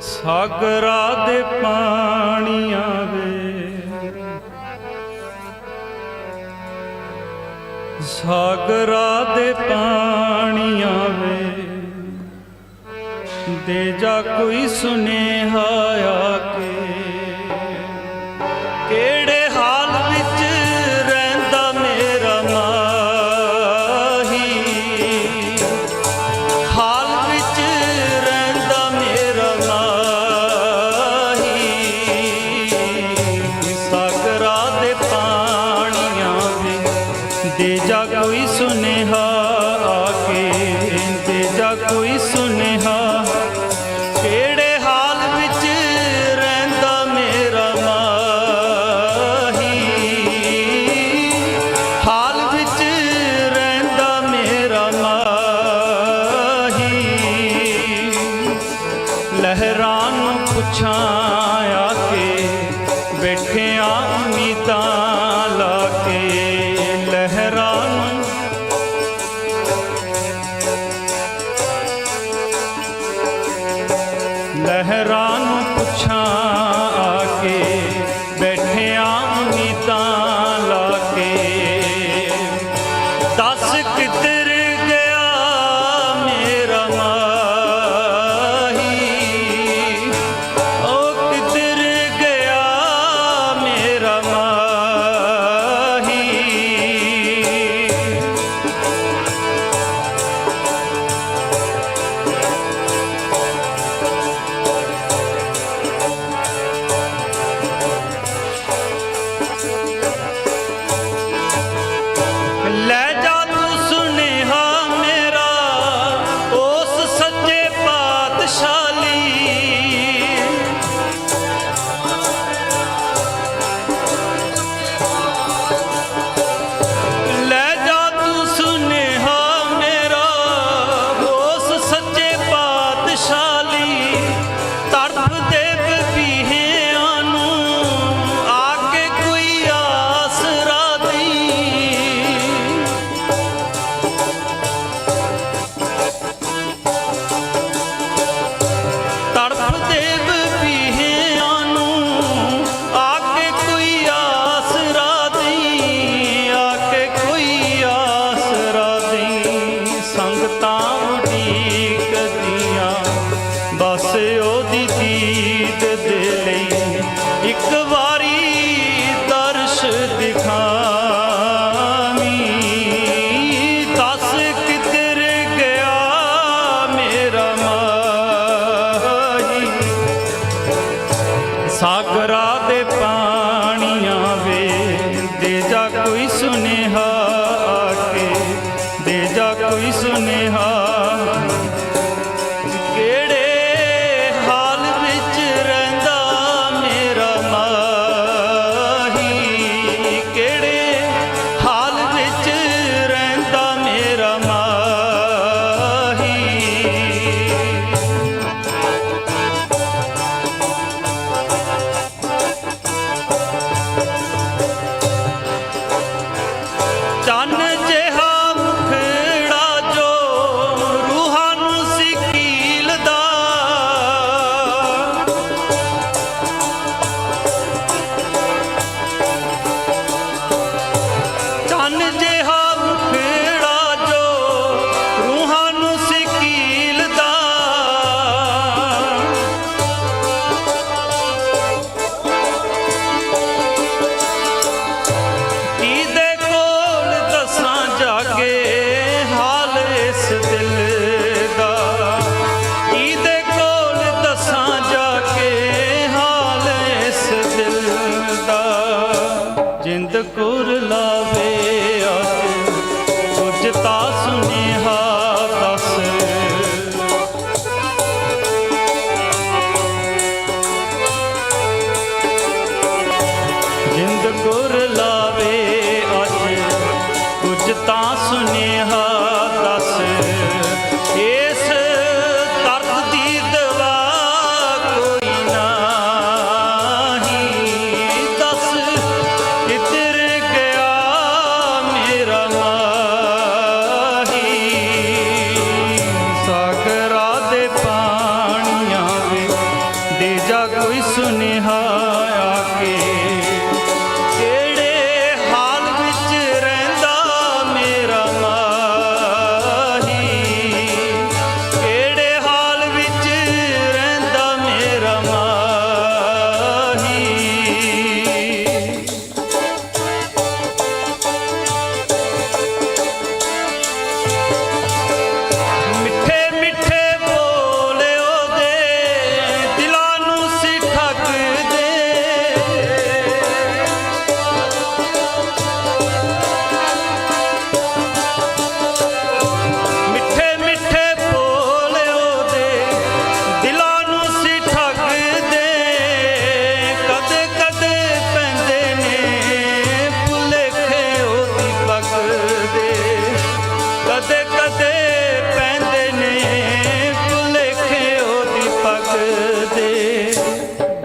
ਸਾਗਰਾ ਦੇ ਪਾਣੀਆਂ ਆਵੇ ਸਾਗਰਾ ਦੇ ਪਾਣੀਆਂ ਆਵੇ ਦੇ ਜਾ ਕੋਈ ਸੁਨੇਹਾ ਆ। ਦਾ ਕੋਈ ਸੁਨੇਹਾ, ਕਿਹੜੇ ਹਾਲ ਵਿੱਚ ਰਹਿੰਦਾ ਮੇਰਾ ਮਾਹੀ? ਹਾਲ ਵਿੱਚ ਰਹਿੰਦਾ ਮੇਰਾ ਮਾਹੀ। ਲਹਿਰਾਂ ਨੂੰ ਪੁੱਛਾਂ ਆ ਕੇ, ਬੈਠਿਆਂ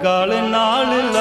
கால நாளில்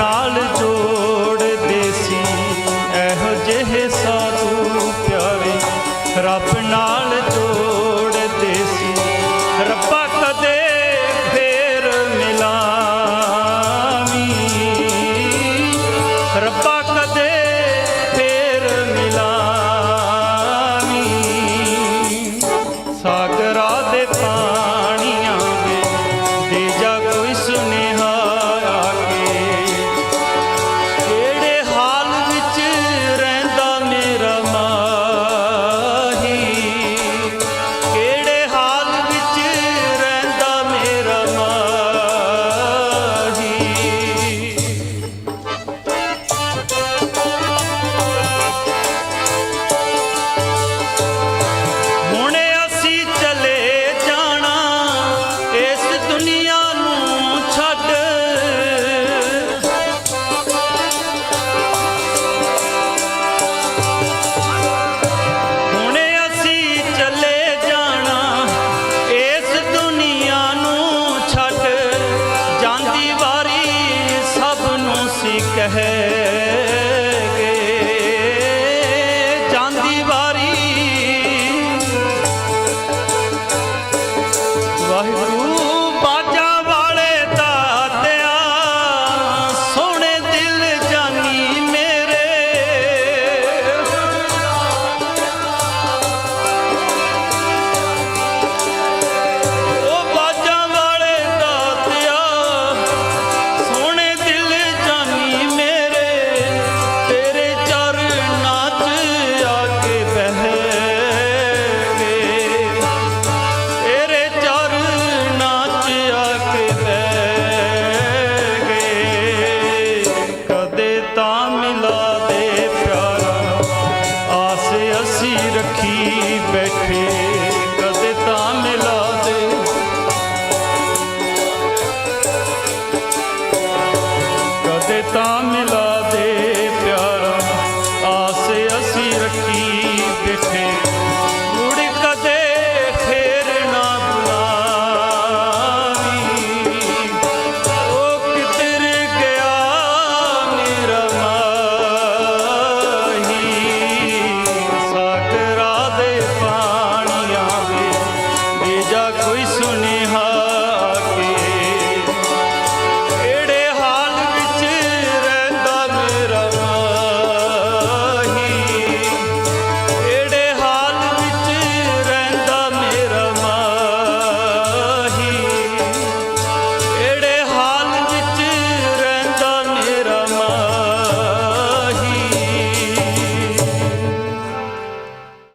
ਨਾਲ